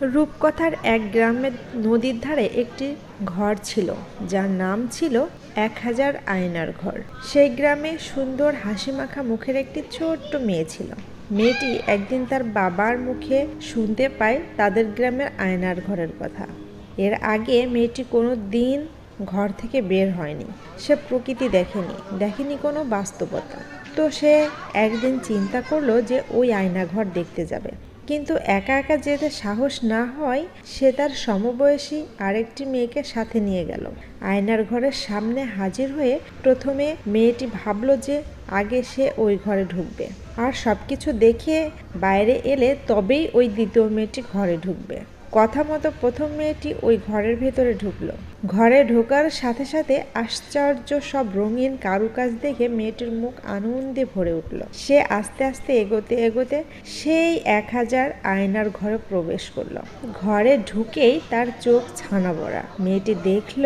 রূপকথার এক গ্রামের নদীর ধারে একটি ঘর ছিল, যার নাম ছিল এক হাজার আয়নার ঘর। সেই গ্রামে সুন্দর হাসিমাখা মুখের একটি ছোট্ট মেয়ে ছিল। মেয়েটি একদিন তার বাবার মুখে শুনতে পায় তাদের গ্রামের আয়নার ঘরের কথা। এর আগে মেয়েটি কোনো দিন ঘর থেকে বের হয়নি। সে প্রকৃতি দেখেনি দেখেনি কোনো বাস্তবতা। তো সে একদিন চিন্তা করল যে ওই আয়নাঘর দেখতে যাবে। কিন্তু একা একা যেতে সাহস না হয়, সে তার সমবয়সী আরেকটি মেয়েকে সাথে নিয়ে গেল। আয়নার ঘরের সামনে হাজির হয়ে প্রথমে মেয়েটি ভাবল যে আগে সে ওই ঘরে ঢুকবে। আর সব কিছু দেখে বাইরে এলে তবেই ওই দ্বিতীয় মেয়েটি ঘরে ঢুকবে। কথা মতো প্রথম মেয়েটি ওই ঘরের ভেতরে ঢুকল। ঘরে ঢোকার সাথে সাথে আশ্চর্য সব রঙিন কারুকাজ দেখে মেয়েটির মুখ আনন্দে ভরে উঠল। সে আস্তে আস্তে এগোতে এগোতে সেই এক হাজার আয়নার ঘরে প্রবেশ করল। ঘরে ঢুকেই তার চোখ ছানা বড়া মেয়েটি দেখল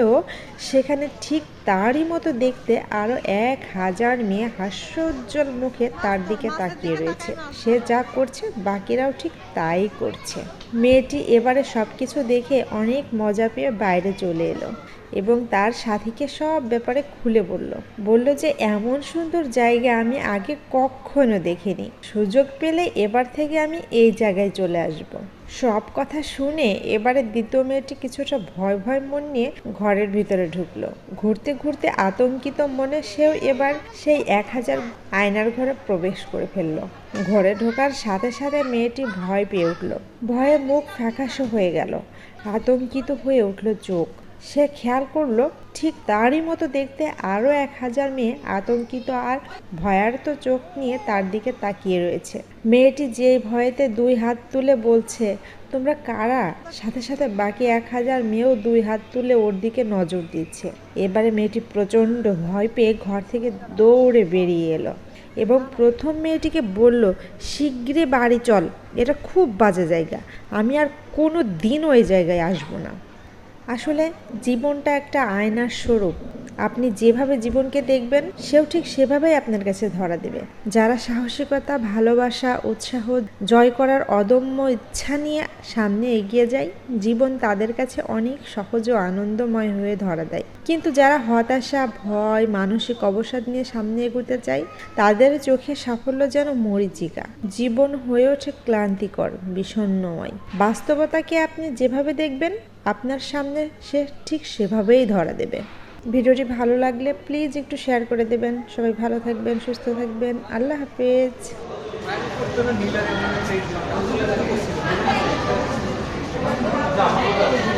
সেখানে ঠিক তারই মতো দেখতে আরও এক হাজার মেয়ে হাস্যোজ্জ্বল মুখে তার দিকে তাকিয়ে রয়েছে। সে যা করছে, বাকিরাও ঠিক তাই করছে। মেয়েটি এবারে সব কিছু দেখে অনেক মজা পেয়ে বাইরে চলে এলো এবং তার সাথীকে সব ব্যাপারে খুলে বলল। বলল যে, এমন সুন্দর জায়গা আমি আগে কখনো দেখিনি। সুযোগ পেলে এবার থেকে আমি এই জায়গায় চলে আসব। সব কথা শুনে এবারে দ্বিতীয় মেয়েটি কিছুটা ভয় ভয় মন নিয়ে ঘরের ভিতরে ঢুকলো। ঘুরতে ঘুরতে আতঙ্কিত মনে সেও এবার সেই এক হাজার আয়নার ঘরে প্রবেশ করে ফেলল। ঘরে ঢোকার সাথে সাথে মেয়েটি ভয় পেয়ে উঠল। ভয়ে মুখ ফ্যাকাশো হয়ে গেল। আতঙ্কিত হয়ে উঠল চোখ। সে খেয়াল করল, ঠিক তারই মতো দেখতে আরও এক হাজার মেয়ে আতঙ্কিত আর ভয়ার্ত চোখ নিয়ে তার দিকে তাকিয়ে রয়েছে। মেয়েটি যে ভয়েতে দুই হাত তুলে বলছে, তোমরা কারা? সাথে সাথে বাকি এক হাজার মেয়েও দুই হাত তুলে ওর দিকে নজর দিচ্ছে। এবারে মেয়েটি প্রচণ্ড ভয় পেয়ে ঘর থেকে দৌড়ে বেরিয়ে এলো এবং প্রথম মেয়েটিকে বলল শীঘ্রই বাড়ি চল, এটা খুব বাজে জায়গা, আমি আর কোনো দিন ওই জায়গায় আসব না। আসলে জীবনটা একটা আয়নার স্বরূপ। আপনি যেভাবে জীবনকে দেখবেন, সেও ঠিক সেভাবেই আপনার কাছে ধরা দেবে। যারা সাহসিকতা, ভালোবাসা, উৎসাহ, জয় করার অদম্য ইচ্ছা নিয়ে সামনে এগিয়ে যায়, জীবন তাদের কাছে অনেক সহজ ও আনন্দময় হয়ে ধরা দেয়। কিন্তু যারা হতাশা, ভয়, মানসিক অবসাদ নিয়ে সামনে এগোতে চায়, তাদের চোখে সাফল্য যেন মরিচিকা। জীবন হয়ে ওঠে ক্লান্তিকর, বিষণ্ণময়। বাস্তবতাকে আপনি যেভাবে দেখবেন, আপনার সামনে সে ঠিক সেভাবেই ধরা দেবে। ভিডিওটি ভালো লাগলে প্লিজ একটু শেয়ার করে দেবেন। সবাই ভালো থাকবেন, সুস্থ থাকবেন। আল্লাহ হাফেজ।